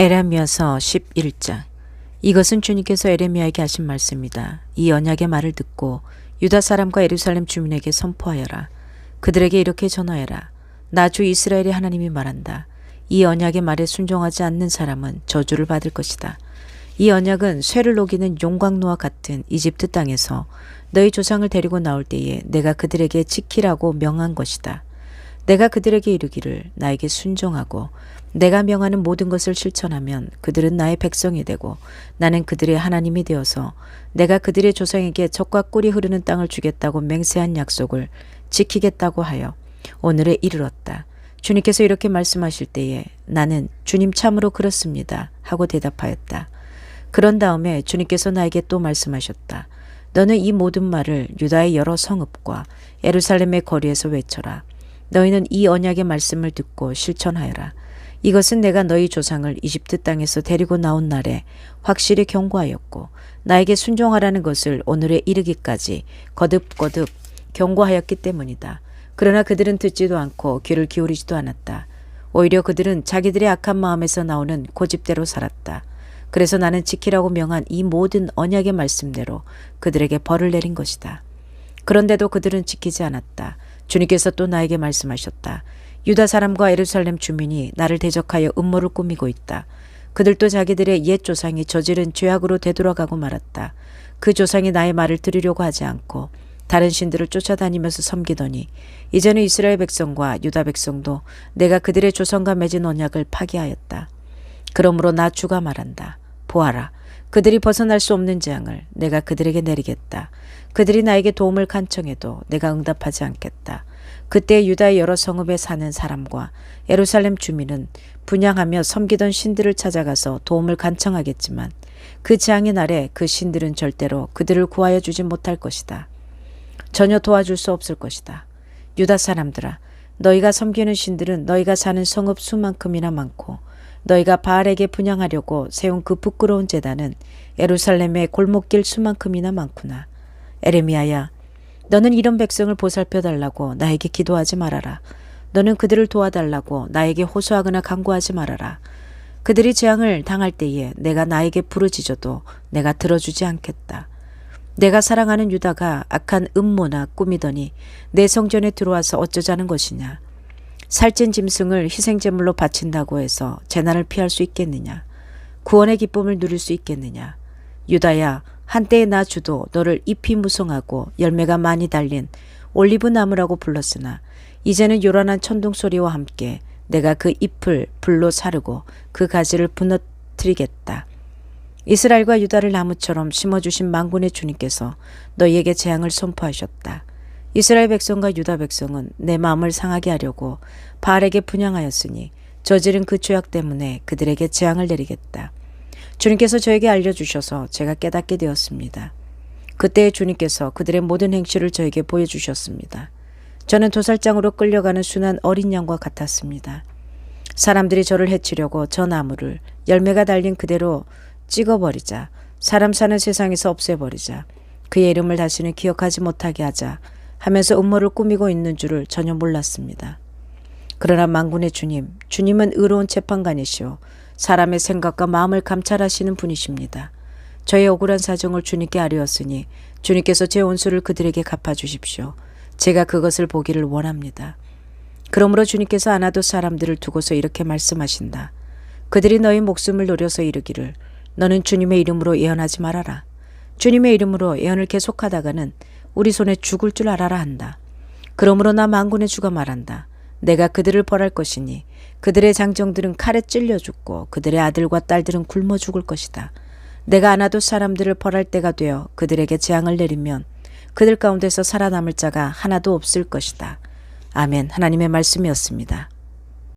에레미야서 11장 이것은 주님께서 에레미야에게 하신 말씀이다. 이 언약의 말을 듣고 유다 사람과 예루살렘 주민에게 선포하여라. 그들에게 이렇게 전하여라. 나 주 이스라엘의 하나님이 말한다. 이 언약의 말에 순종하지 않는 사람은 저주를 받을 것이다. 이 언약은 쇠를 녹이는 용광로와 같은 이집트 땅에서 너희 조상을 데리고 나올 때에 내가 그들에게 지키라고 명한 것이다. 내가 그들에게 이르기를 나에게 순종하고 내가 명하는 모든 것을 실천하면 그들은 나의 백성이 되고 나는 그들의 하나님이 되어서 내가 그들의 조상에게 적과 꿀이 흐르는 땅을 주겠다고 맹세한 약속을 지키겠다고 하여 오늘에 이르렀다. 주님께서 이렇게 말씀하실 때에 나는 주님 참으로 그렇습니다 하고 대답하였다. 그런 다음에 주님께서 나에게 또 말씀하셨다. 너는 이 모든 말을 유다의 여러 성읍과 예루살렘의 거리에서 외쳐라. 너희는 이 언약의 말씀을 듣고 실천하여라. 이것은 내가 너희 조상을 이집트 땅에서 데리고 나온 날에 확실히 경고하였고 나에게 순종하라는 것을 오늘에 이르기까지 거듭거듭 경고하였기 때문이다. 그러나 그들은 듣지도 않고 귀를 기울이지도 않았다. 오히려 그들은 자기들의 악한 마음에서 나오는 고집대로 살았다. 그래서 나는 지키라고 명한 이 모든 언약의 말씀대로 그들에게 벌을 내린 것이다. 그런데도 그들은 지키지 않았다. 주님께서 또 나에게 말씀하셨다. 유다 사람과 예루살렘 주민이 나를 대적하여 음모를 꾸미고 있다. 그들도 자기들의 옛 조상이 저지른 죄악으로 되돌아가고 말았다. 그 조상이 나의 말을 들으려고 하지 않고 다른 신들을 쫓아다니면서 섬기더니 이제는 이스라엘 백성과 유다 백성도 내가 그들의 조상과 맺은 언약을 파기하였다. 그러므로 나 주가 말한다. 보아라. 그들이 벗어날 수 없는 재앙을 내가 그들에게 내리겠다. 그들이 나에게 도움을 간청해도 내가 응답하지 않겠다. 그때 유다의 여러 성읍에 사는 사람과 예루살렘 주민은 분양하며 섬기던 신들을 찾아가서 도움을 간청하겠지만 그 재앙의 날에 그 신들은 절대로 그들을 구하여 주지 못할 것이다. 전혀 도와줄 수 없을 것이다. 유다 사람들아, 너희가 섬기는 신들은 너희가 사는 성읍 수만큼이나 많고 너희가 바알에게 분양하려고 세운 그 부끄러운 재단은 예루살렘의 골목길 수만큼이나 많구나. 에레미야야, 너는 이런 백성을 보살펴 달라고 나에게 기도하지 말아라. 너는 그들을 도와달라고 나에게 호소하거나 강구하지 말아라. 그들이 재앙을 당할 때에 내가 나에게 부르짖어도 내가 들어주지 않겠다. 내가 사랑하는 유다가 악한 음모나 꾸미더니 내 성전에 들어와서 어쩌자는 것이냐. 살찐 짐승을 희생제물로 바친다고 해서 재난을 피할 수 있겠느냐. 구원의 기쁨을 누릴 수 있겠느냐. 유다야, 한때의 나 주도 너를 잎이 무성하고 열매가 많이 달린 올리브 나무라고 불렀으나 이제는 요란한 천둥 소리와 함께 내가 그 잎을 불로 사르고 그 가지를 부너뜨리겠다. 이스라엘과 유다를 나무처럼 심어주신 망군의 주님께서 너희에게 재앙을 선포하셨다. 이스라엘 백성과 유다 백성은 내 마음을 상하게 하려고 바알에게 분양하였으니 저지른 그 죄악 때문에 그들에게 재앙을 내리겠다. 주님께서 저에게 알려주셔서 제가 깨닫게 되었습니다. 그때 주님께서 그들의 모든 행실을 저에게 보여주셨습니다. 저는 도살장으로 끌려가는 순한 어린 양과 같았습니다. 사람들이 저를 해치려고 저 나무를 열매가 달린 그대로 찍어버리자 사람 사는 세상에서 없애버리자 그의 이름을 다시는 기억하지 못하게 하자 하면서 음모를 꾸미고 있는 줄을 전혀 몰랐습니다. 그러나 망군의 주님, 주님은 의로운 재판관이시오. 사람의 생각과 마음을 감찰하시는 분이십니다. 저의 억울한 사정을 주님께 아뢰었으니 주님께서 제 온수를 그들에게 갚아주십시오. 제가 그것을 보기를 원합니다. 그러므로 주님께서 아나도 사람들을 두고서 이렇게 말씀하신다. 그들이 너희 목숨을 노려서 이르기를 너는 주님의 이름으로 예언하지 말아라. 주님의 이름으로 예언을 계속하다가는 우리 손에 죽을 줄 알아라 한다. 그러므로 나 망군의 주가 말한다. 내가 그들을 벌할 것이니 그들의 장정들은 칼에 찔려 죽고 그들의 아들과 딸들은 굶어 죽을 것이다. 내가 아나도 사람들을 벌할 때가 되어 그들에게 재앙을 내리면 그들 가운데서 살아남을 자가 하나도 없을 것이다. 아멘. 하나님의 말씀이었습니다.